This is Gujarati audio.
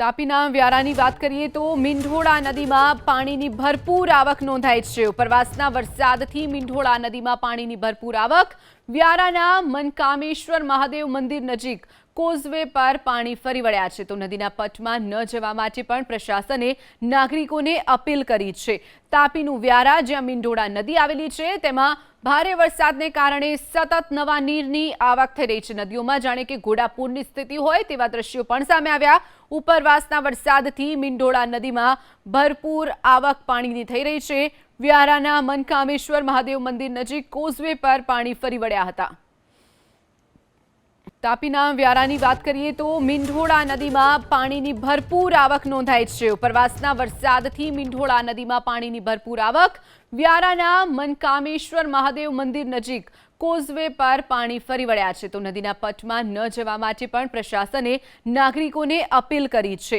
તાપીના વ્યારાની વાત કરીએ તો મીંઢોળા નદીમાં પાણીની ભરપૂર આવક નોંધાઈ છે. ઉપરવાસના વરસાદથી મીંઢોળા નદીમાં પાણીની ભરપૂર આવક વ્યારાના મનકામેશ્વર મહાદેવ મંદિર નજીક કોઝવે પર પાણી ફરી વળ્યા છે તો નદીના પટમાં ન જવા માટે પણ પ્રશાસને નાગરિકોને અપીલ કરી છે. તાપીનું વ્યારા, જ્યાં મીંડોળા નદી આવેલી છે, તેમાં ભારે વરસાદને કારણે સતત નવા નીરની આવક થઈ રહી છે. નદીઓમાં જાણે કે ઘોડાપૂરની સ્થિતિ હોય તેવા દ્રશ્યો પણ સામે આવ્યા. ઉપરવાસના વરસાદથી મીંડોળા નદીમાં ભરપૂર આવક પાણીની થઈ રહી છે. વ્યારાના મનકામેશ્વર મહાદેવ મંદિર નજીક કોઝવે પર પાણી ફરી વળ્યા હતા. તાપીના વ્યારાની વાત કરીએ તો મીંઢોળા નદીમાં પાણીની ભરપૂર આવક નોંધાઈ છે. ઉપરવાસના વરસાદથી મીંઢોળા નદીમાં પાણીની ભરપૂર આવક. વ્યારાના મનકામેશ્વર મહાદેવ મંદિર નજીક કોઝવે પર પાણી ફરી વળ્યા છે. તો નદીના પટમાં ન જવા માટે પણ પ્રશાસને નાગરિકોને અપીલ કરી છે.